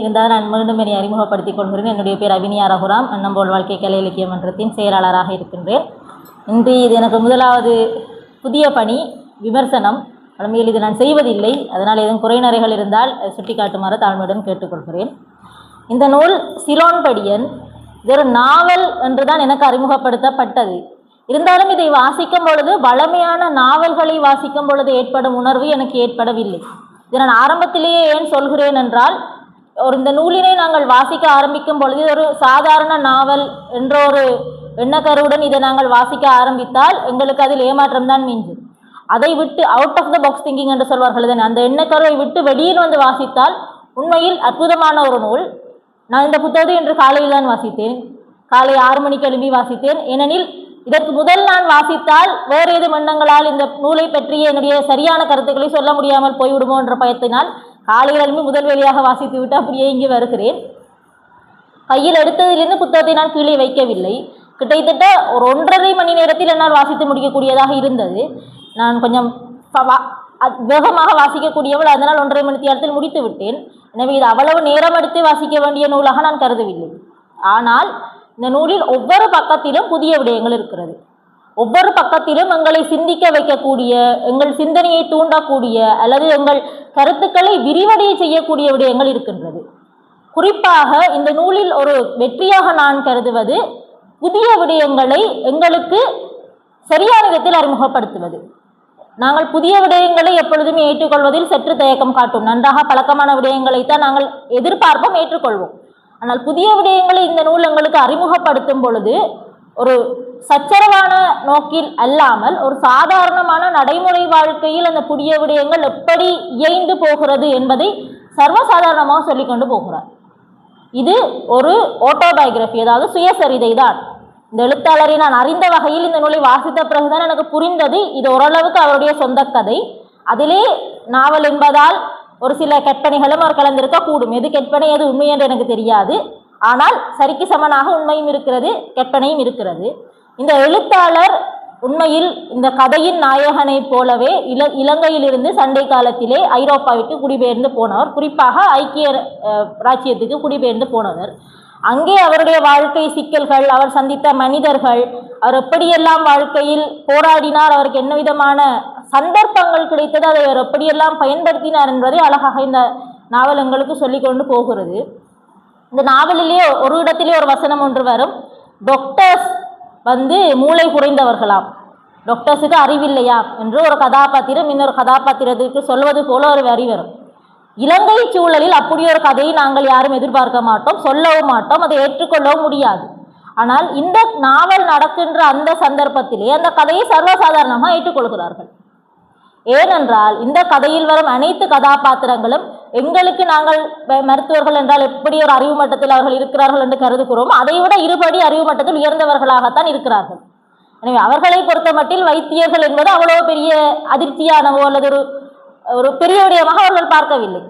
இருந்தால் நான் மீண்டும் என்னை அறிமுகப்படுத்திக் கொள்கிறேன். என்னுடைய பேர் அபினியா ரகுராம். அன்னம்போல் வாழ்க்கை கலை இலக்கிய மன்றத்தின் செயலாளராக இருக்கின்றேன். இன்று இது எனக்கு முதலாவது புதிய பணி விமர்சனம். உண்மையில் இது நான் செய்வதில்லை. அதனால் ஏதும் குறைநறைகள் இருந்தால் சுட்டி சுட்டிக்காட்டுமாறு தாழ்மையுடன் கேட்டுக்கொள்கிறேன். இந்த நூல் சிலோன்படியன் இது ஒரு நாவல் என்று தான் எனக்கு அறிமுகப்படுத்தப்பட்டது. இருந்தாலும் இதை வாசிக்கும் பொழுது வளமையான நாவல்களை வாசிக்கும் பொழுது ஏற்படும் உணர்வு எனக்கு ஏற்படவில்லை. இதை நான் ஆரம்பத்திலேயே ஏன் சொல்கிறேன் என்றால் ஒரு இந்த நூலினை நாங்கள் வாசிக்க ஆரம்பிக்கும் பொழுது ஒரு சாதாரண நாவல் என்ற ஒரு எண்ணக்கருவுடன் இதை நாங்கள் வாசிக்க ஆரம்பித்தால் எங்களுக்கு அதில் ஏமாற்றம் தான் மிஞ்சும். அதை விட்டு out of the box thinking என்று சொல்வார்கள் தானே அந்த எண்ணக்கருவை விட்டு வெளியில் வந்து வாசித்தால் உண்மையில் அற்புதமான ஒரு நூல். நான் இந்த புத்தகத்தை இன்று காலையில் தான் வாசித்தேன். காலை ஆறு மணிக்கு எழும்பி வாசித்தேன். ஏனெனில் இதற்கு முதல் நான் வாசித்தால் வேறு ஏதும் எண்ணங்களால் இந்த நூலை பற்றிய என்னுடைய சரியான கருத்துக்களை சொல்ல முடியாமல் போய்விடுமோ என்ற பயத்தினால் காலையிலிருந்து முதல் வேலையாக வாசித்து விட்டு அப்படியே இங்கே வருகிறேன். கையில் எடுத்ததிலிருந்து புத்தகத்தை நான் கீழே வைக்கவில்லை. கிட்டத்தட்ட ஒரு ஒன்றரை மணி நேரத்தில் என்னால் வாசித்து முடிக்கக்கூடியதாக இருந்தது. நான் கொஞ்சம் வா- அ- வேகமாக வாசிக்கக்கூடியவள் அதனால் ஒன்றரை மணி நேரத்தில் முடித்து விட்டேன். எனவே இது அவ்வளவு நேரம் எடுத்து வாசிக்க வேண்டிய நூலாக நான் கருதவில்லை. ஆனால் இந்த நூலில் ஒவ்வொரு பக்கத்திலும் புதிய விடயங்கள் இருக்கிறது. ஒவ்வொரு பக்கத்திலும் எங்களை சிந்திக்க வைக்கக்கூடிய எங்கள் சிந்தனையை தூண்டக்கூடிய அல்லது எங்கள் கருத்துக்களை விரிவடைய செய்யக்கூடிய விடயங்கள் இருக்கின்றது. குறிப்பாக இந்த நூலில் ஒரு வெற்றியாக நான் கருதுவது புதிய விடயங்களை எங்களுக்கு சரியான விதத்தில் அறிமுகப்படுத்துவது. நாங்கள் புதிய விடயங்களை எப்பொழுதுமே ஏற்றுக்கொள்வதில் சற்று தயக்கம் காட்டும். நன்றாக பழக்கமான விடயங்களைத்தான் நாங்கள் எதிர்பார்ப்போம் ஏற்றுக்கொள்வோம். ஆனால் புதிய விடயங்களை இந்த நூல் எங்களுக்கு அறிமுகப்படுத்தும் பொழுது ஒரு சச்சரவான நோக்கில் அல்லாமல் ஒரு சாதாரணமான நடைமுறை வாழ்க்கையில் அந்த புதிய விடயங்கள் எப்படி இயைந்து போகிறது என்பதை சர்வசாதாரணமாக சொல்லிக்கொண்டு போகிறார். இது ஒரு ஓட்டோபயோகிராஃபி அதாவது சுயசரிதை தான் இந்த எழுத்தாளரை நான் அறிந்த வகையில் இந்த நூலை வாசித்த பிறகுதான் எனக்கு புரிந்தது. இது ஓரளவுக்கு அவருடைய சொந்த கதை. அதிலே நாவல் என்பதால் ஒரு சில கற்பனைகளும் அவர் கலந்திருக்க கூடும். எது கற்பனை எது உண்மை என்று எனக்கு தெரியாது. ஆனால் சரிக்கு சமனாக உண்மையும் இருக்கிறது கற்பனையும் இருக்கிறது. இந்த எழுத்தாளர் உண்மையில் இந்த கதையின் நாயகனைப் போலவே இல இலங்கையிலிருந்து சண்டை காலத்திலே ஐரோப்பாவிற்கு குடிபெயர்ந்து போனவர். குறிப்பாக ஐக்கிய ராச்சியத்துக்கு குடிபெயர்ந்து போனவர். அங்கே அவருடைய வாழ்க்கை சிக்கல்கள் அவர் சந்தித்த மனிதர்கள் அவர் எப்படியெல்லாம் வாழ்க்கையில் போராடினார் அவருக்கு என்ன விதமான சந்தர்ப்பங்கள் கிடைத்தது அதை அவர் எப்படியெல்லாம் பயன்படுத்தினார் என்பதை அழகாக இந்த நாவல் எங்களுக்கு சொல்லிக்கொண்டு போகிறது. இந்த நாவலிலே ஒரு இடத்திலே ஒரு வசனம் ஒன்று வரும். டாக்டர்ஸ் வந்து மூளை குறைந்தவர்களாம். டாக்டர்ஸுக்கு அறிவில்லையா? என்று ஒரு கதாபாத்திரம் இன்னொரு கதாபாத்திரத்துக்கு சொல்வது போல ஒரு வரி வரும். இலங்கை சூழலில் அப்படி ஒரு கதையை நாங்கள் யாரும் எதிர்பார்க்க மாட்டோம் சொல்லவும் மாட்டோம் அதை ஏற்றுக்கொள்ளவும் முடியாது. ஆனால் இந்த நாவல் நடக்கின்ற அந்த சந்தர்ப்பத்திலே அந்த கதையை சர்வசாதாரணமாக ஏற்றுக்கொள்கிறார்கள். ஏனென்றால் இந்த கதையில் வரும் அனைத்து கதாபாத்திரங்களும் எங்களுக்கு நாங்கள் மருத்துவர்கள் என்றால் எப்படி ஒரு அறிவு மட்டத்தில் அவர்கள் இருக்கிறார்கள் என்று கருதுகிறோம் அதைவிட இருபடி அறிவு மட்டத்தில் உயர்ந்தவர்களாகத்தான் இருக்கிறார்கள். எனவே அவர்களை பொறுத்த மட்டில் வைத்தியர்கள் என்பது அவ்வளோ பெரிய அதிர்ச்சியானவோ அல்லது ஒரு ஒரு பெரிய விடயமாக அவர்கள் பார்க்கவில்லை.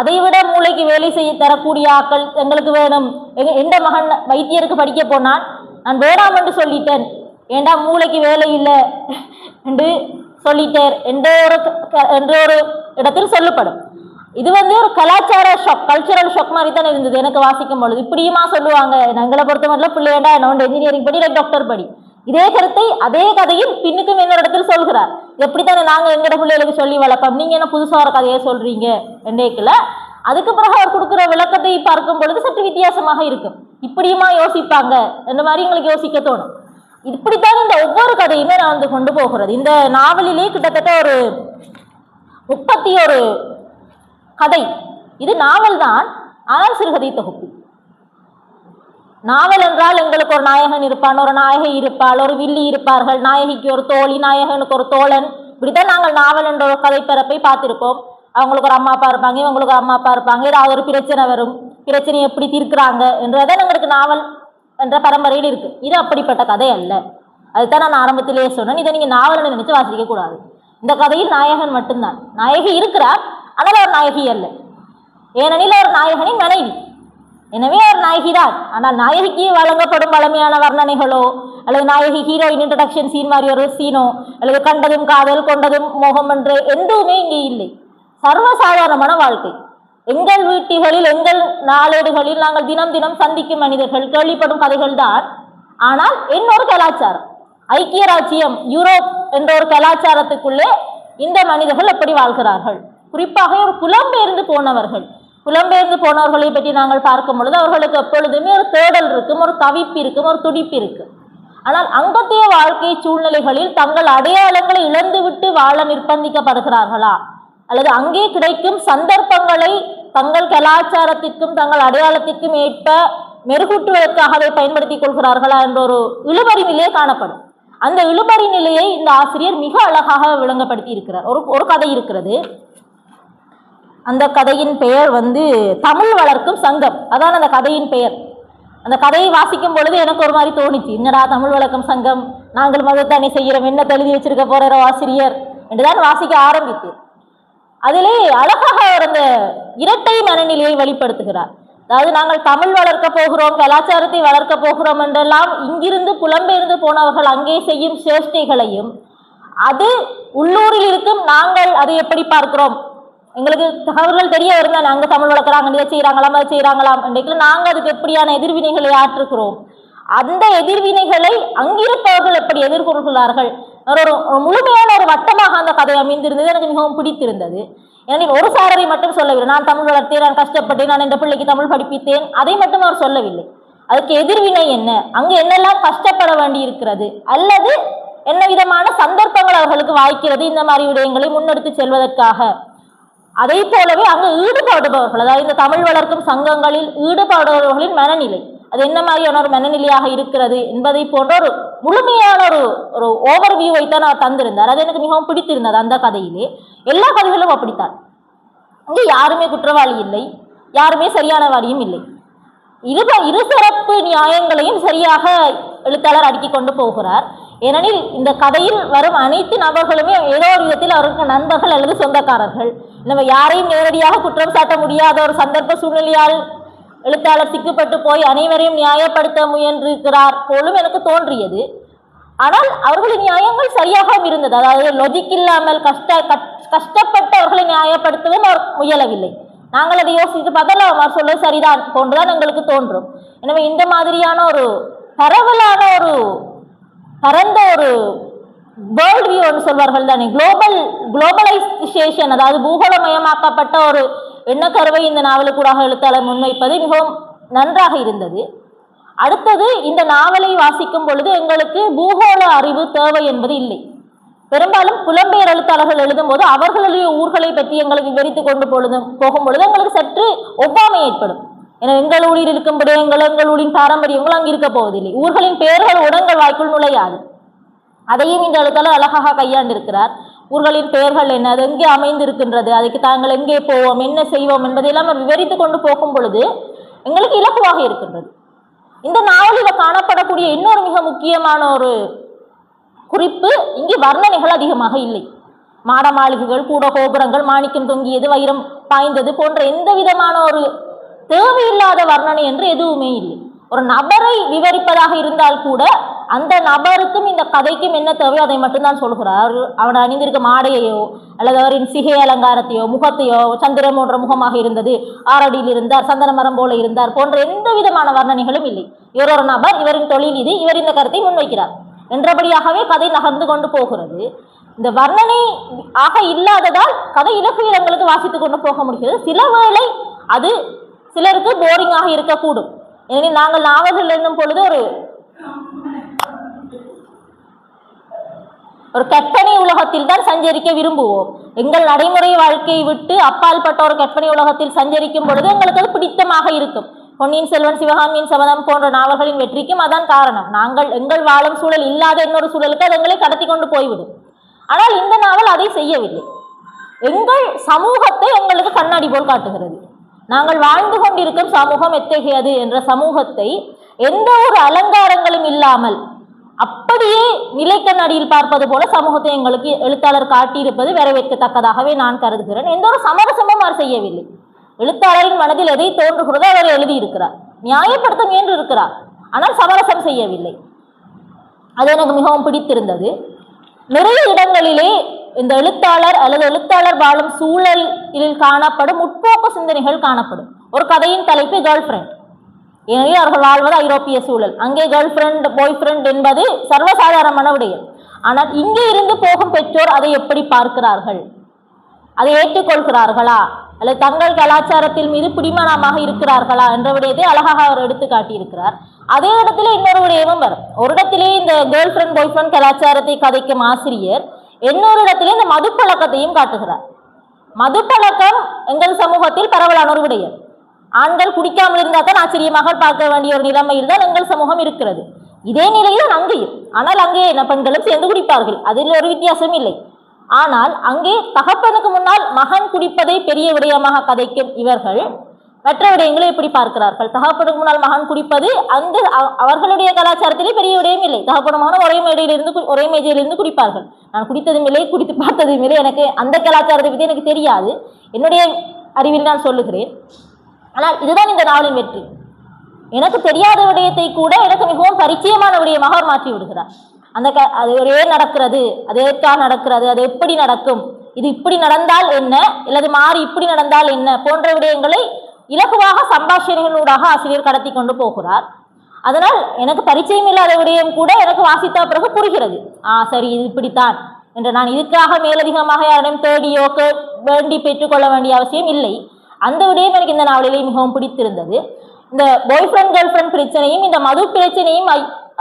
அதைவிட மூளைக்கு வேலை செய்ய தரக்கூடிய ஆட்கள் எங்களுக்கு வேணும். எங்க எந்த மகன் வைத்தியருக்கு படிக்க போனான் நான் வேணாம் என்று சொல்லிட்டேன். ஏண்டா மூளைக்கு வேலை இல்லை என்று சொல்லிட்டேர் என்ற ஒரு என்ற ஒரு இடத்தில் சொல்லப்படும். இது வந்து ஒரு கலாச்சார ஷாக் கல்ச்சுரல் ஷாக் மாதிரி தான் இருந்தது. எனக்கு வாசிக்கும் பொழுது. இப்படியுமா சொல்லுவாங்க. எங்களை பொறுத்த மட்டும் பிள்ளையண்டா என்ன இன்ஜினியரிங் படி இல்லை டாக்டர் படி. இதே கருத்தை அதே கதையில் பின்னுக்கும் இன்னொரு இடத்தில் சொல்கிறார். எப்படித்தானே நாங்கள் எங்கட பிள்ளைகளுக்கு சொல்லி வளர்ப்போம்? நீங்கள் என்ன புதுசாக ஒரு கதையை சொல்கிறீங்க என்றேக்கில். அதுக்கு பிறகு அவர் கொடுக்குற விளக்கத்தை பார்க்கும் பொழுது சற்று வித்தியாசமாக இருக்கும். இப்படியுமா யோசிப்பாங்க? இந்த மாதிரி எங்களுக்கு யோசிக்க தோணும். இப்படித்தான் இந்த ஒவ்வொரு கதையுமே நான் வந்து கொண்டு போகிறது. இந்த நாவலிலே கிட்டத்தட்ட ஒரு முப்பத்தி ஒரு கதை. இது நாவல் தான். ஆனால் சிறுகதை தொகுப்பு. நாவல் என்றால் எங்களுக்கு ஒரு நாயகன் இருப்பான் ஒரு நாயகி இருப்பாள் ஒரு வில்லி இருப்பார்கள். நாயகிக்கு ஒரு தோழி நாயகனுக்கு ஒரு தோழன். இப்படிதான் நாங்கள் நாவல் என்ற ஒரு கதைப்பரப்பை பார்த்திருப்போம். அவங்களுக்கு ஒரு அம்மா அப்பா இருப்பாங்க இவங்களுக்கு ஒரு அம்மா அப்பா இருப்பாங்க. ஏதாவது ஒரு பிரச்சனை வரும். பிரச்சனையை எப்படி தீர்க்கிறாங்க என்றதான் எங்களுக்கு நாவல் என்ற பரம்பரையில் இருக்கு. இது அப்படிப்பட்ட கதை அல்ல. அதுதான் நான் ஆரம்பத்திலேயே சொன்னேன். இதை நீங்கள் நாவல்னு நினைச்சு வாசிக்க கூடாது. இந்த கதையில் நாயகன் மட்டும்தான். நாயகி இருக்கிறார். அதனால் அவர் நாயகி அல்ல. ஏனெனில் அவர் நாயகனின் மனைவி. எனவே அவர் நாயகிதான் ஆனால் நாயகிக்கு வழங்கப்படும் பழமையான வர்ணனைகளோ அல்லது நாயகி ஹீரோயின் இன்ட்ரடக்ஷன் சீன் மாதிரி ஒரு சீனோ அல்லது கண்டதும் காதல் கொண்டதும் மோகம் என்று எதுவுமே இங்கே இல்லை. சர்வசாதாரணமான வாழ்க்கை. எங்கள் வீட்டுகளில் எங்கள் நாளேடுகளில் நாங்கள் தினம் தினம் சந்திக்கும் மனிதர்கள் கேள்விப்படும் கதைகள் தான். ஆனால் இன்னொரு கலாச்சாரம். ஐக்கிய ராஜ்யம் யூரோப் என்ற ஒரு கலாச்சாரத்துக்குள்ளே இந்த மனிதர்கள் எப்படி வாழ்கிறார்கள்? குறிப்பாக ஒரு புலம்பெயர்ந்து போனவர்கள். புலம்பெயர்ந்து போனவர்களை பற்றி நாங்கள் பார்க்கும் பொழுது அவர்களுக்கு எப்பொழுதுமே ஒரு தேடல் இருக்கும் ஒரு தவிப்பு இருக்கும் ஒரு துடிப்பு இருக்கும். ஆனால் அங்கத்திய வாழ்க்கை சூழ்நிலைகளில் தங்கள் அடையாளங்களை இழந்துவிட்டு வாழ நிர்பந்திக்கப்படுகிறார்களா? அல்லது அங்கே கிடைக்கும் சந்தர்ப்பங்களை தங்கள் கலாச்சாரத்திற்கும் தங்கள் அடையாளத்திற்கும் ஏற்ப மெருகூட்டுவதற்காகவே பயன்படுத்திக் கொள்கிறார்களா என்ற ஒரு இழுபறி நிலையே காணப்படும். அந்த இழுபறி நிலையை இந்த ஆசிரியர் மிக அழகாக விளங்கப்படுத்தி இருக்கிறார் ஒரு ஒரு கதை இருக்கிறது. அந்த கதையின் பெயர் வந்து தமிழ் வளர்க்கும் சங்கம். அதான் அந்த கதையின் பெயர். அந்த கதையை வாசிக்கும் பொழுது எனக்கு ஒரு மாதிரி தோணுச்சு. என்னடா தமிழ் வளர்க்கும் சங்கம்? நாங்கள் மதத்தானே செய்கிறோம். என்ன எழுதி வச்சிருக்க போகிற ஆசிரியர்? என்றுதான் வாசிக்க ஆரம்பித்தேன். அதிலே அழகாக அவர் அந்த இரட்டை மனநிலையை வெளிப்படுத்துகிறார். அதாவது நாங்கள் தமிழ் வளர்க்க போகிறோம் கலாச்சாரத்தை வளர்க்க போகிறோம் என்றெல்லாம் இங்கிருந்து புலம்பெயர்ந்து போனவர்கள் அங்கே செய்யும் சேஷ்டைகளையும் அது உள்ளூரில் இருக்கும் நாங்கள் அதை எப்படி பார்க்கிறோம்? எங்களுக்கு தகவல்கள் தெரிய வருங்க. அங்கே தமிழ் வளர்க்குறாங்க இதை செய்கிறாங்களாம் அதை செய்கிறாங்களாம் இன்றைக்கு நாங்கள் அதுக்கு எப்படியான எதிர்வினைகளை ஆற்றுக்கிறோம் அந்த எதிர்வினைகளை அங்கிருப்பவர்கள் எப்படி எதிர்கொள்கிறார்கள்? ஒரு முழுமையான ஒரு வட்டமாக அந்த கதை அமைந்திருந்தது. எனக்கு மிகவும் பிடித்திருந்தது. எனவே ஒரு சாரரை மட்டும் சொல்லவில்லை. நான் தமிழ் வளர்த்தேன் நான் கஷ்டப்பட்டேன் நான் இந்த பிள்ளைக்கு தமிழ் படிப்பித்தேன். அதை மட்டும் அவர் சொல்லவில்லை. அதுக்கு எதிர்வினை என்ன? அங்கு என்னெல்லாம் கஷ்டப்பட வேண்டி இருக்கிறது அல்லது என்ன விதமான சந்தர்ப்பங்கள் அவர்களுக்கு வாய்க்கிறது? இந்த மாதிரி விடயங்களை முன்னெடுத்து செல்வதற்காக. அதே போலவே அங்கு ஈடுபடுபவர்கள் அதாவது இந்த தமிழ் வளர்க்கும் சங்கங்களில் ஈடுபடுபவர்களின் மனநிலை. அது என்ன மாதிரியான ஒரு மனநிலையாக இருக்கிறது என்பதை போன்ற ஒரு முழுமையான ஒரு ஒரு ஓவர் வியூவை தான் அவர் தந்திருந்தார். அது எனக்கு மிகவும் பிடித்திருந்தது அந்த கதையிலே. எல்லா கதைகளும் அப்படித்தான். இங்கே யாருமே குற்றவாளி இல்லை. யாருமே சரியானவாளியும் இல்லை. இரு இருதரப்பு நியாயங்களையும் சரியாக எழுத்தாளர் அடுக்கி கொண்டு போகிறார். ஏனெனில் இந்த கதையில் வரும் அனைத்து நபர்களுமே ஏதோ ஒரு விதத்தில் அவருக்கு நண்பர்கள் அல்லது சொந்தக்காரர்கள். நம்ம யாரையும் நேரடியாக குற்றம் சாட்ட முடியாத ஒரு சந்தர்ப்ப சூழ்நிலையால் எழுத்தாளர் சிக்கப்பட்டு போய் அனைவரையும் நியாயப்படுத்த முயன்றிருக்கிறார் போலும் எனக்கு தோன்றியது. ஆனால் அவர்களின் நியாயங்கள் சரியாகவும் இருந்தது. அதாவது லொஜிக் இல்லாமல் கஷ்ட கட்- கஷ்டப்பட்டு அவர்களை நியாயப்படுத்தவும் அவர் முயலவில்லை. நாங்கள் அதை யோசித்து பார்த்தாலும் அவர் சொல்வது சரிதான் போன்றுதான் எங்களுக்கு தோன்றும். எனவே இந்த மாதிரியான ஒரு பரவலான ஒரு பரந்த ஒரு வேர்ல்ட் வியூன்னு சொல்வார்கள் தானே. குளோபல் குளோபலைசேஷன் அதாவது பூகோளமயமாக்கப்பட்ட ஒரு எண்ணக்கருவை இந்த நாவலுக்கூடாக எழுத்தாளர் முன்வைப்பது மிகவும் நன்றாக இருந்தது. அடுத்தது இந்த நாவலை வாசிக்கும் பொழுது எங்களுக்கு பூகோள அறிவு தேவை என்பது இல்லை. பெரும்பாலும் புலம்பெயர் எழுத்தாளர்கள் எழுதும்போது அவர்களுடைய ஊர்களை பற்றி எங்களுக்கு விவரித்து கொண்டு பொழுது போகும் பொழுது எங்களுக்கு சற்று ஒவ்வாமை ஏற்படும். ஏன்னா எங்கள் ஊரில் இருக்கும்படி எங்கள் எங்கள் ஊரின் பாரம்பரியங்களும் அங்கே இருக்க போவதில்லை. ஊர்களின் பெயர்கள் உடங்கள் வாய்க்குள் நுழையாது. அதையும் இந்த எழுத்தாளர் அழகாக கையாண்டிருக்கிறார். ஊர்களின் பெயர்கள் என்ன அது எங்கே அமைந்திருக்கின்றது அதுக்கு தாங்கள் எங்கே போவோம் என்ன செய்வோம் என்பதையெல்லாம் அவர் விவரித்து கொண்டு போகும் பொழுது எங்களுக்கு இலகுவாக இருக்கின்றது. இந்த நாவலில் காணப்படக்கூடிய இன்னொரு மிக முக்கியமான ஒரு குறிப்பு இங்கே வர்ணனைகள் அதிகமாக இல்லை. மாட மாளிகைகள் கூட கோபுரங்கள் மாணிக்கம் தொங்கியது வைரம் பாய்ந்தது போன்ற எந்த விதமான ஒரு தேவையில்லாத வர்ணனை என்று எதுவுமே இல்லை. ஒரு நபரை விவரிப்பதாக இருந்தால் கூட அந்த நபருக்கும் இந்த கதைக்கும் என்ன தேவையோ அதை மட்டும்தான் சொல்கிறார் அவன் அணிந்திருக்கும் ஆடையையோ அல்லது அவரின் சிகை அலங்காரத்தையோ முகத்தையோ சந்திரன் போன்ற முகமாக இருந்தது ஆரடியில் இருந்தார் சந்தன மரம் போல இருந்தார் போன்ற எந்த விதமான வர்ணனைகளும் இல்லை. இவர் ஒரு நபர் இவரின் தொழில் இது இவர் இந்த கருத்தை முன்வைக்கிறார். என்றபடியாகவே கதை நகர்ந்து கொண்டு போகிறது. இந்த வர்ணனை ஆக இல்லாததால் கதை இலக்கு இடங்களுக்கு வாசித்து கொண்டு போக முடிகிறது. சில வேளை அது சிலருக்கு போரிங்காக இருக்கக்கூடும். ஏனெனில் நாங்கள் நாவல்கள் என்னும் பொழுது ஒரு ஒரு கற்பனை உலகத்தில் தான் சஞ்சரிக்க விரும்புவோம். எங்கள் நடைமுறை வாழ்க்கையை விட்டு அப்பால்பட்ட ஒரு கற்பனை உலகத்தில் சஞ்சரிக்கும் பொழுது எங்களுக்கு அது பிடித்தமாக இருக்கும். பொன்னியின் செல்வன் சிவகாமியின் சபதம் போன்ற நாவல்களின் வெற்றிக்கும் அதான் காரணம். நாங்கள் எங்கள் வாழும் சூழல் இல்லாத இன்னொரு சூழலுக்கு அது எங்களை கடத்தி கொண்டு போய்விடும். ஆனால் இந்த நாவல் அதை செய்யவில்லை. எங்கள் சமூகத்தை எங்களுக்கு கண்ணாடி போல் காட்டுகிறது. நாங்கள் வாழ்ந்து கொண்டிருக்கும் சமூகம் எத்தகையது என்ற சமூகத்தை எந்த ஒரு அலங்காரங்களும் இல்லாமல் அப்படியே நிலைக்கண்ணாடியில் பார்ப்பது போல சமூகத்தை எங்களுக்கு எழுத்தாளர் காட்டியிருப்பது வரவேற்கத்தக்கதாகவே நான் கருதுகிறேன். எந்த ஒரு சமரசமும் அவர் செய்யவில்லை. எழுத்தாளரின் மனதில் எதை தோன்றுகிறதோ அவர் எழுதியிருக்கிறார். நியாயப்படுத்த முயன்று இருக்கிறார். ஆனால் சமரசம் செய்யவில்லை. அது எனக்கு மிகவும் பிடித்திருந்தது. நிறைய இடங்களிலே இந்த எழுத்தாளர் அல்லது எழுத்தாளர் வாழும் சூழலில் காணப்படும் முற்போக்கு சிந்தனைகள் காணப்படும். ஒரு கதையின் தலைப்பு கேர்ள் ஃப்ரெண்ட் எனவே அவர்கள் வாழ்வது ஐரோப்பிய சூழல். அங்கே கேர்ள் ஃப்ரெண்ட் பாய் ஃப்ரெண்ட் என்பது சர்வசாதாரணமான விடயம். ஆனால் இங்கே இருந்து போகும் பெற்றோர் அதை எப்படி பார்க்கிறார்கள்? அதை ஏற்றுக்கொள்கிறார்களா? அல்லது தங்கள் கலாச்சாரத்தில் மீது பிடிமானமாக இருக்கிறார்களா? என்ற விடயத்தை அழகாக அவர் எடுத்து காட்டியிருக்கிறார். அதே இடத்துல இன்னொரு விடயமும் வரும். ஒரு இடத்திலே இந்த கேர்ள் ஃப்ரெண்ட் பாய் ஃப்ரெண்ட் கலாச்சாரத்தை கதைக்கும் ஆசிரியர் இன்னொரு இடத்திலே இந்த மதுப்பழக்கத்தையும் காட்டுகிறார். மதுப்பழக்கம் எங்கள் சமூகத்தில் பரவலான ஒரு விடயம். ஆண்கள் குடிக்காமல் இருந்தால் தான் ஆச்சரியமாக பார்க்க வேண்டிய ஒரு நிலைமையில் தான் எங்கள் சமூகம் இருக்கிறது. இதே நிலையில் அங்கேயும். ஆனால் அங்கே என்ன பெண்களும் சேர்ந்து குடிப்பார்கள். அதில் ஒரு வித்தியாசம் இல்லை. ஆனால் அங்கே தகப்பனுக்கு முன்னால் மகன் குடிப்பதை பெரிய விடயமாக கதைக்கும் இவர்கள் மற்ற விடயங்களை எப்படி பார்க்கிறார்கள். தகப்பனுக்கு முன்னால் மகன் குடிப்பது அந்த அவர்களுடைய கலாச்சாரத்திலே பெரிய விடயம் இல்லை. தகப்பன மகனும் ஒரே மேடையிலிருந்து ஒரே மேஜையிலிருந்து குடிப்பார்கள். நான் குடித்ததும் இல்லை குடித்து பார்த்ததும் இல்லை. எனக்கு அந்த கலாச்சாரத்தை பற்றி எனக்கு தெரியாது. என்னுடைய அறிவில் நான் சொல்லுகிறேன். ஆனால் இதுதான் இந்த நாவலின் வெற்றி. எனக்கு தெரியாத விடயத்தை கூட எனக்கு மிகவும் பரிச்சயமான விடயமாக அவர் மாற்றி விடுகிறார். அந்த க அது ஒரே நடக்கிறது அது ஏற்காக நடக்கிறது அது எப்படி நடக்கும் இது இப்படி நடந்தால் என்ன அல்லது மாறி இப்படி நடந்தால் என்ன போன்ற விடயங்களை இலகுவாக சம்பாஷணைகளூடாக ஆசிரியர் கடத்தி கொண்டு போகிறார். அதனால் எனக்கு பரிச்சயம் இல்லாத விடயம் கூட எனக்கு வாசித்த பிறகு புரிகிறது. ஆ சரி இது இப்படித்தான் என்று நான் இதுக்காக மேலதிகமாக யாரிடம் தேடியோ வேண்டி பெற்றுக்கொள்ள வேண்டிய அவசியம் இல்லை. அந்த விடயம் எனக்கு இந்த நாவலிலே மிகவும் பிடித்திருந்தது. இந்த பாய் ஃப்ரெண்ட் கேர்ள் ஃப்ரெண்ட் பிரச்சனையும் இந்த மது பிரச்சனையும்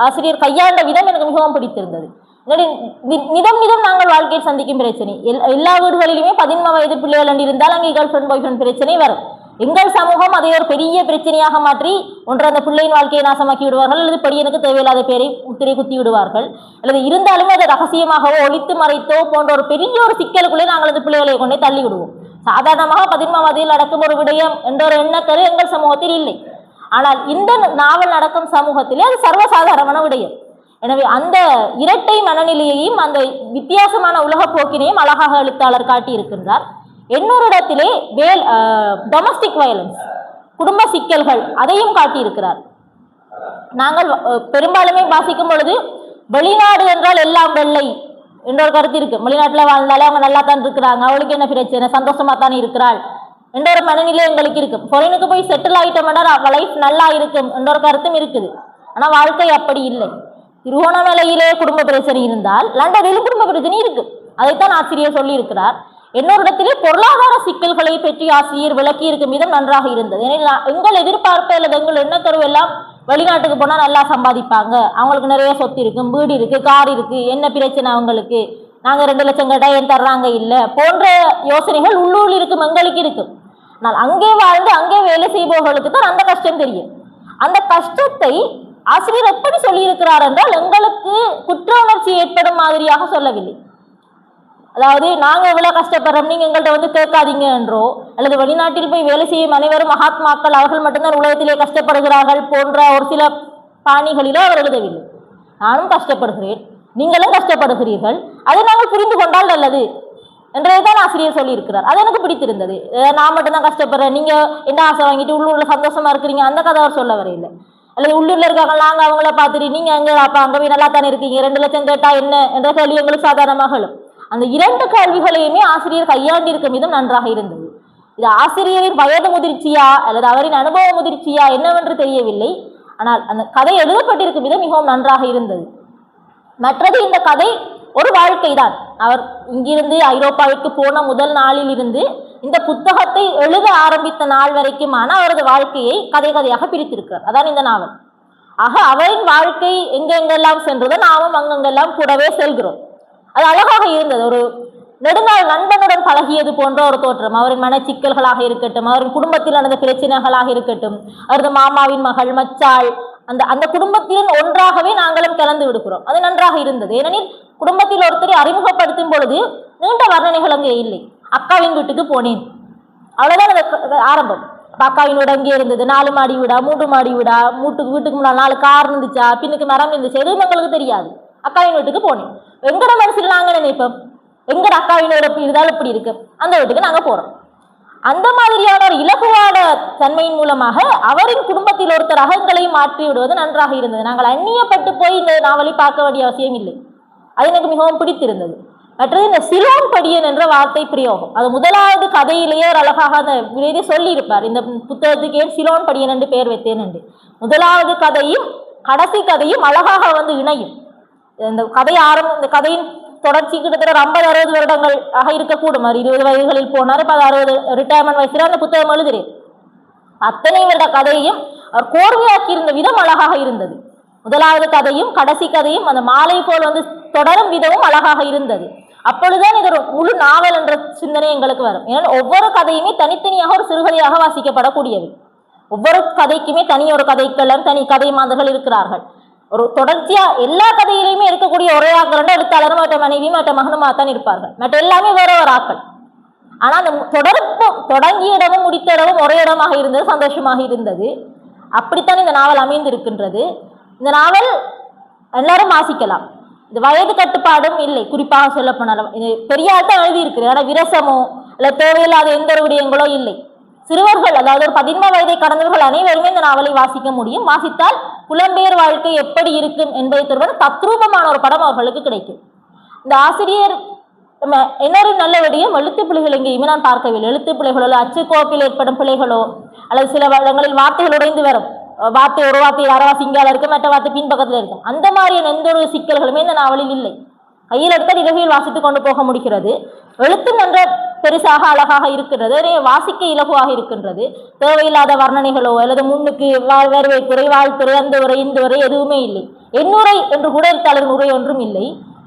ஆசிரியர் கையாண்ட விதம் எனக்கு மிகவும் பிடித்திருந்தது. மிதம் மிதம் நிதம் நிதம் நாங்கள் வாழ்க்கையில் சந்திக்கும் பிரச்சனை. எல் எல்லா வீடுகளிலுமே பதின்ம வயது பிள்ளைகள் என்று இருந்தால் அங்கே கேர்ள் ஃப்ரெண்ட் பாய் ஃப்ரெண்ட் பிரச்சனை வரும். எங்கள் சமூகம் அதை ஒரு பெரிய பிரச்சனையாக மாற்றி ஒன்று அந்த பிள்ளையின் வாழ்க்கையை நாசமாக்கி விடுவார்கள் அல்லது பெரியனுக்கு தேவையில்லாத பேரை முத்திரை குத்தி விடுவார்கள் அல்லது இருந்தாலுமே அதை ரகசியமாகவோ ஒழித்து மறைத்தோ போன்ற ஒரு பெரிய ஒரு சிக்கலுக்குள்ளே நாங்கள் அந்த பிள்ளைகளை கொண்டே தள்ளி விடுவோம் சாதாரணமாக பதின்மவதியில் நடக்கும் ஒரு விடயம் என்ற ஒரு எண்ணக்கரு எங்கள் சமூகத்தில் இல்லை. ஆனால் இந்த நாவல் நடக்கும் சமூகத்திலே அது சர்வசாதாரணமான விடயம். எனவே அந்த இரட்டை மனநிலையையும் அந்த வித்தியாசமான உலகப்போக்கினையும் அழகாக எழுத்தாளர் காட்டியிருக்கின்றார். இன்னொரு இடத்திலே வேல் டொமஸ்டிக் வயலன்ஸ் குடும்ப சிக்கல்கள் அதையும் காட்டியிருக்கிறார். நாங்கள் பெரும்பாலுமே வாசிக்கும் பொழுது வெளிநாடு என்றால் எல்லாம் வெள்ளை என்ற ஒரு கருத்து இருக்கு. வெளிநாட்டில் வாழ்ந்தாலே அவங்க நல்லா தான் இருக்கிறாங்க. அவளுக்கு என்ன பிரச்சனை? சந்தோஷமா தானே இருக்கிறாள். என்ற ஒரு மனநிலை எங்களுக்கு இருக்கு. ஃபாரினுக்கு போய் செட்டில் ஆகிட்டோம்னா அவள் லைஃப் நல்லா இருக்கும். என்ற ஒரு கருத்தும் இருக்குது. ஆனால் வாழ்க்கை அப்படி இல்லை. திருவோணமலையிலே குடும்ப பிரச்சனை இருந்தால் லண்டனிலும் குடும்ப பிரச்சனை இருக்கு. அதைத்தான் ஆசிரியர் சொல்லியிருக்கிறார். இன்னொரு இடத்திலே பொருளாதார சிக்கல்களை பற்றி ஆசிரியர் விளக்கி இருக்கும் விதம் நன்றாக இருந்தது. ஏனெனில் எங்கள் எதிர்பார்ப்பு அல்லது எங்கள் எண்ணக்கருவெல்லாம் வெளிநாட்டுக்கு போனால் நல்லா சம்பாதிப்பாங்க. அவங்களுக்கு நிறைய சொத்து இருக்கும் வீடு இருக்குது கார் இருக்குது என்ன பிரச்சனை அவங்களுக்கு? நாங்கள் ரெண்டு லட்சம் கேட்டால் ஏன் தர்றாங்க? இல்லை. போன்ற யோசனைகள் உள்ளூரில் இருக்கும் எங்களுக்கு இருக்கும் ஆனால் அங்கே வாழ்ந்து அங்கே வேலை செய்பவர்களுக்கு தான் அந்த கஷ்டம் தெரியும். அந்த கஷ்டத்தை ஆசிரியர் எப்படி சொல்லியிருக்கிறார் என்றால் எங்களுக்கு குற்ற உணர்ச்சி ஏற்படும் மாதிரியாக சொல்லவில்லை. அதாவது நாங்கள் இவ்வளோ கஷ்டப்படுறோம் நீங்கள் எங்கள்கிட்ட வந்து கேட்காதீங்க என்றோ அல்லது வெளிநாட்டில் போய் வேலை செய்யும் அனைவரும் மகாத்மாக்கள் அவர்கள் மட்டும்தான் உலகத்திலே கஷ்டப்படுகிறார்கள் போன்ற ஒரு சில பாணிகளிலோ அவர் எழுதவில்லை. நானும் கஷ்டப்படுகிறேன் நீங்களும் கஷ்டப்படுகிறீர்கள் அதை நாங்கள் புரிந்து கொண்டால் நல்லது என்றதை தான் ஆசிரியர் சொல்லியிருக்கிறார். அது எனக்கு பிடித்திருந்தது. நான் மட்டும்தான் கஷ்டப்படுறேன் நீங்கள் என்ன ஆசை வாங்கிட்டு உள்ளூரில் சந்தோஷமா இருக்கிறீங்க? அந்த கதை அவர் சொல்ல வரையில்லை. அல்லது உள்ளூரில் இருக்காங்க நாங்கள் அவங்கள பார்த்துட்டு நீங்கள் அங்கே அப்போ அங்கே போய் நல்லா தானே இருக்கீங்க ரெண்டு லட்சம் கேட்டால் என்ன? என்ற கேள்வி எங்களுக்கு சாதாரணமாக எழும். அந்த இரண்டு கல்விகளையுமே ஆசிரியர் கையாண்டிருக்கும் விதம் நன்றாக இருந்தது. இது ஆசிரியரின் வயது முதிர்ச்சியா அல்லது அவரின் அனுபவ முதிர்ச்சியா என்னவென்று தெரியவில்லை. ஆனால் அந்த கதை எழுதப்பட்டிருக்கும் விதம் மிகவும் நன்றாக இருந்தது. மற்றது இந்த கதை ஒரு வாழ்க்கை தான் அவர் இங்கிருந்து ஐரோப்பாவிற்கு போன முதல் நாளில் இருந்து இந்த புத்தகத்தை எழுத ஆரம்பித்த நாள் வரைக்குமான அவரது வாழ்க்கையை கதை கதையாக பிரித்திருக்கிறார். அதான் இந்த நாவல். ஆக அவரின் வாழ்க்கை எங்கெங்கெல்லாம் சென்றதோ நாமும் அங்கெங்கெல்லாம் கூடவே செல்கிறோம். அது அழகாக இருந்தது. ஒரு நெடுநாள் நண்பனுடன் பழகியது போன்ற ஒரு தோற்றம். அவரின் மனச்சிக்கல்களாக இருக்கட்டும் அவரின் குடும்பத்தில் நடந்த பிரச்சனைகளாக இருக்கட்டும் அவரது மாமாவின் மகள் மச்சாள் அந்த அந்த குடும்பத்தின் ஒன்றாகவே நாங்களும் கலந்து விடுகிறோம். அது நன்றாக இருந்தது. ஏனெனில் குடும்பத்தில் ஒருத்தரை அறிமுகப்படுத்தும் பொழுது நீண்ட வர்ணனைகள் அங்கே இல்லை. அக்காவின் வீட்டுக்கு போனேன். அவ்வளோதான் அந்த ஆரம்பம். அக்காவின் வீடு அங்கே இருந்தது. நாலு மாடி வீடா மூன்று மாடி வீடா மூட்டுக்கு வீட்டுக்கு முன்னால் நாலு கார் இருந்துச்சா பின்னுக்கு மரம் இருந்துச்சு எதுவும் எங்களுக்கு தெரியாது. அக்காவின் வீட்டுக்கு போனேன். எங்கட மனசில் நாங்கள் நினைப்போம். எங்கட அக்காவினோட இப்படி இருந்தாலும் இப்படி இருக்கு. அந்த வீட்டுக்கு நாங்கள் போகிறோம் அந்த மாதிரியான ஒரு இலகுவான தன்மையின் மூலமாக அவரின் குடும்பத்தில் ஒருத்தர் அகங்களையும் மாற்றி விடுவது நன்றாக இருந்தது. நாங்கள் அந்நியப்பட்டு போய் இந்த நாவலை பார்க்க வேண்டிய அவசியம் இல்லை. அது எனக்கு மிகவும் பிடித்திருந்தது. மற்றது இந்த சிலோன் படியன் என்ற வார்த்தை பிரயோகம். அது முதலாவது கதையிலேயே ஒரு அழகாக அந்த இதை சொல்லியிருப்பார். இந்த புத்தகத்துக்கு ஏன் சிலோன் படியன் என்று பெயர் வைத்தேன் என்று. முதலாவது கதையும் கடைசி கதையும் அழகாக வந்து இணையும். இந்த கதை ஆரம்ப இந்த கதையின் தொடர்ச்சி கிட்டத்தட்ட ஐம்பது அறுபது வருடங்கள் ஆக இருக்கக்கூடும். அவர் இருபது வயதுகளில் போனார் இப்போ அறுபது ரிட்டையர்மெண்ட் வயசில் அந்த புத்தகம் எழுதுறேன். அத்தனை வருட கதையையும் அவர் கோர்வையாக்கி இருந்த விதம் அழகாக இருந்தது. முதலாவது கதையும் கடைசி கதையும் அந்த மாலை போல் வந்து தொடரும் விதமும் அழகாக இருந்தது. அப்பொழுதுதான் இது ஒரு முழு நாவல் என்ற சிந்தனை எங்களுக்கு வரும். ஏன்னா ஒவ்வொரு கதையுமே தனித்தனியாக ஒரு சிறுகதையாக வாசிக்கப்படக்கூடியது. ஒவ்வொரு கதைக்குமே தனி ஒரு கதைக்களம் தனி கதை மாந்தர்கள் இருக்கிறார்கள். ஒரு தொடர்ச்சியா எல்லா கதையிலையுமே இருக்கக்கூடிய ஒரே ஆக்கள் எழுத்தாளரும் மற்ற மனைவியும் மற்ற மகனுமா தான் இருப்பார்கள். மற்ற எல்லாமே வேற ஒரு ஆக்கள் ஆனால் அந்த தொடர்பு தொடங்கிய இடமும் முடித்த இடமும் ஒரே இடமாக இருந்தது சந்தோஷமாக இருந்தது. அப்படித்தான் இந்த நாவல் அமைந்திருக்கின்றது. இந்த நாவல் எல்லாரும் வாசிக்கலாம். இது வயது கட்டுப்பாடும் இல்லை குறிப்பாக சொல்ல போனாலும் இது பெரியார் தான் எழுதியிருக்கிறது ஆனால் விரசமோ இல்லை தேவையில்லாத எந்த ஒரு விடயங்களோ இல்லை. சிறுவர்கள் அதாவது ஒரு பதின்ம வயதை கடந்தவர்கள் அனைவருமே இந்த நாவலை வாசிக்க முடியும். வாசித்தால் புலம்பெயர் வாழ்க்கை எப்படி இருக்கும் என்பதை தொடர்பான தத்ரூபமான ஒரு படம் அவர்களுக்கு கிடைக்கும். இந்த ஆசிரியர் நம்ம இன்னொரு நல்ல விடயம் எழுத்து பிழைகள் எங்கேயுமே நான் பார்க்கவில்லை. எழுத்து பிள்ளைகளோ இல்லை அச்சு கோப்பில் ஏற்படும் பிள்ளைகளோ அல்லது சில வருடங்களில் வார்த்தைகள் உடைந்து வரும். வார்த்தை ஒரு வார்த்தை யாரவா சிங்கால இருக்கும் மற்ற வார்த்தை பின்பக்கத்தில் இருக்கும். அந்த மாதிரியான எந்த ஒரு சிக்கல்களுமே இந்த நாவலில் இல்லை. கையில் எடுத்தால் இலகுவில் வாசித்து கொண்டு போக முடிகிறது. எழுத்து என்ற பெருசாக அழகாக இருக்கின்றது அதே வாசிக்க இலகுவாக இருக்கின்றது. தேவையில்லாத வர்ணனைகளோ அல்லது முன்னுக்கு வாழ் துறை வாழ்த்துறை அந்த உரை இந்த உரை எதுவுமே இல்லை. என்னுரை என்று கூட எழுத்தாளர் உரை ஒன்றும் இல்லை.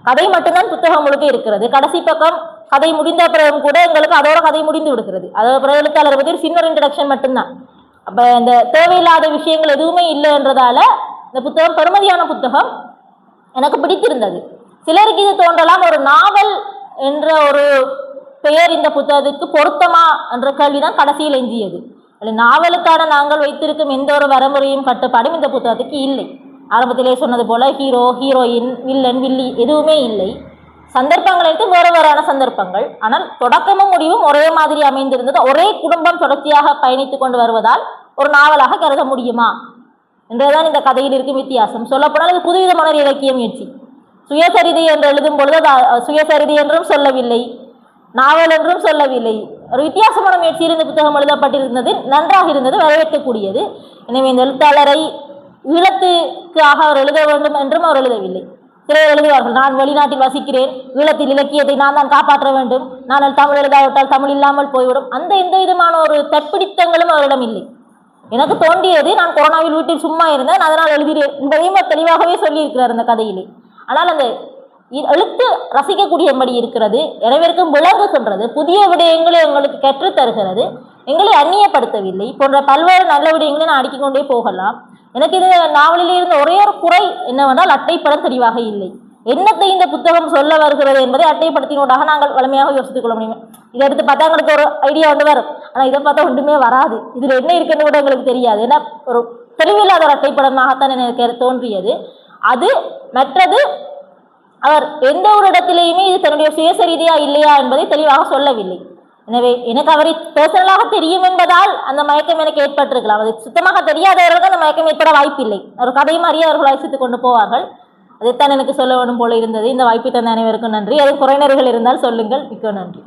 கதை மட்டும்தான் புத்தகம் முழுக்க இருக்கிறது. கடைசி பக்கம் கதை முடிந்த பிறகும் கூட எங்களுக்கு அதோட கதை முடிந்து விடுகிறது. அதோட பிறகு எழுத்தாளர் பற்றி ஒரு சின்ன இன்ட்ரடக்ஷன் மட்டும்தான். அப்போ இந்த தேவையில்லாத விஷயங்கள் எதுவுமே இல்லைன்றதால இந்த புத்தகம் பெருமதியான புத்தகம். எனக்கு பிடித்திருந்தது. சிலருக்கு இது தோன்றலாம் ஒரு நாவல் என்ற ஒரு பெயர் இந்த புத்தகத்துக்கு பொருத்தமா என்ற கேள்விதான் கடைசியில் எஞ்சியது. நாவலுக்கான நாங்கள் வைத்திருக்கும் எந்த ஒரு வரமுறையும் கட்டுப்பாடும் இந்த புத்தகத்துக்கு இல்லை. ஆரம்பத்திலே சொன்னது போல ஹீரோ ஹீரோயின் வில்லன் வில்லி எதுவுமே இல்லை. சந்தர்ப்பங்கள் எடுத்து வேறு வேறான சந்தர்ப்பங்கள். ஆனால் தொடக்கமும் முடிவும் ஒரே மாதிரி அமைந்திருந்தது. ஒரே குடும்பம் தொடர்ச்சியாக பயணித்து கொண்டு வருவதால் ஒரு நாவலாக கருத முடியுமா? என்றுதான் இந்த கதையில் இருக்கும் வித்தியாசம். சொல்லப்போனால் இது புதுவிதமான ஒரு இலக்கிய முயற்சி. சுயசரிதை என்று எழுதும் பொழுது அது சுயசரிதை என்றும் சொல்லவில்லை. நாவல் என்றும் சொல்லவில்லை. ஒரு வித்தியாசமான முயற்சியில் இந்த புத்தகம் எழுதப்பட்டிருந்தது நன்றாக இருந்தது வரவேற்கக்கூடியது. எனவே இந்த எழுத்தாளரை ஈழத்துக்காக அவர் எழுத வேண்டும் என்றும் அவர் எழுதவில்லை. சிலர் எழுதுவார்கள் நான் வெளிநாட்டில் வசிக்கிறேன் ஈழத்தில் இலக்கியத்தை நான் தான் காப்பாற்ற வேண்டும். நான் தமிழ் எழுதாவிட்டால் தமிழ் இல்லாமல் போய்விடும். அந்த எந்த விதமான ஒரு தற்பிடித்தங்களும் அவரிடம் இல்லை. எனக்கு தோன்றியது நான் கொரோனாவில் வீட்டில் சும்மா இருந்தேன் அதனால் எழுதுகிறேன் என்பதையும் தெளிவாகவே சொல்லியிருக்கிறார் அந்த கதையிலே. ஆனால் அந்த எழுத்து ரசிக்கக்கூடியபடி இருக்கிறது. எனவேற்கும் சொல்கிறது புதிய விடயங்களை எங்களுக்கு கற்றுத்தருகிறது. எங்களை அந்நியப்படுத்தவில்லை. போன்ற பல்வேறு நல்ல விடயங்களை நான் அடுக்கிக் கொண்டே போகலாம். எனக்கு இது நாவலில் இருந்த ஒரே ஒரு குறை என்னவென்றால் அட்டைப்படம் தெளிவாக இல்லை. என்னத்தை இந்த புத்தகம் சொல்ல வருகிறது என்பதை அட்டைப்படுத்தினோடாக நாங்கள் வலிமையாக யோசித்துக் கொள்ள முடியும். இதை எடுத்து பார்த்தா எங்களுக்கு ஒரு ஐடியா வந்து வரும். ஆனால் இதை பார்த்தா ஒன்றுமே வராது. இதில் என்ன இருக்குன்னு கூட எங்களுக்கு தெரியாது. ஏன்னா ஒரு தெளிவில்லாத ஒரு அட்டைப்படமாகத்தான் எனக்கு தோன்றியது. அது மற்றது அவர் எந்த ஒரு இடத்திலேயுமே இது தன்னுடைய சுயசரிதையா இல்லையா என்பதை தெளிவாக சொல்லவில்லை. எனவே எனக்கு அவரை பர்சனலாக தெரியும் என்பதால் அந்த மயக்கம் எனக்கு ஏற்பட்டிருக்கலாம். அது சுத்தமாக தெரியாதவர்களுக்கு அந்த மயக்கம் ஏற்பட வாய்ப்பில்லை. ஒரு கதை மாதிரியே அவர்கள் வாசித்துக் கொண்டு போவார்கள். அதைத்தான் எனக்கு சொல்ல வேண்டும் போல இருந்தது. இந்த வாய்ப்பு தந்த அனைவருக்கும் நன்றி. அது குறைநர்கள் இருந்தால் சொல்லுங்கள். மிக்க நன்றி.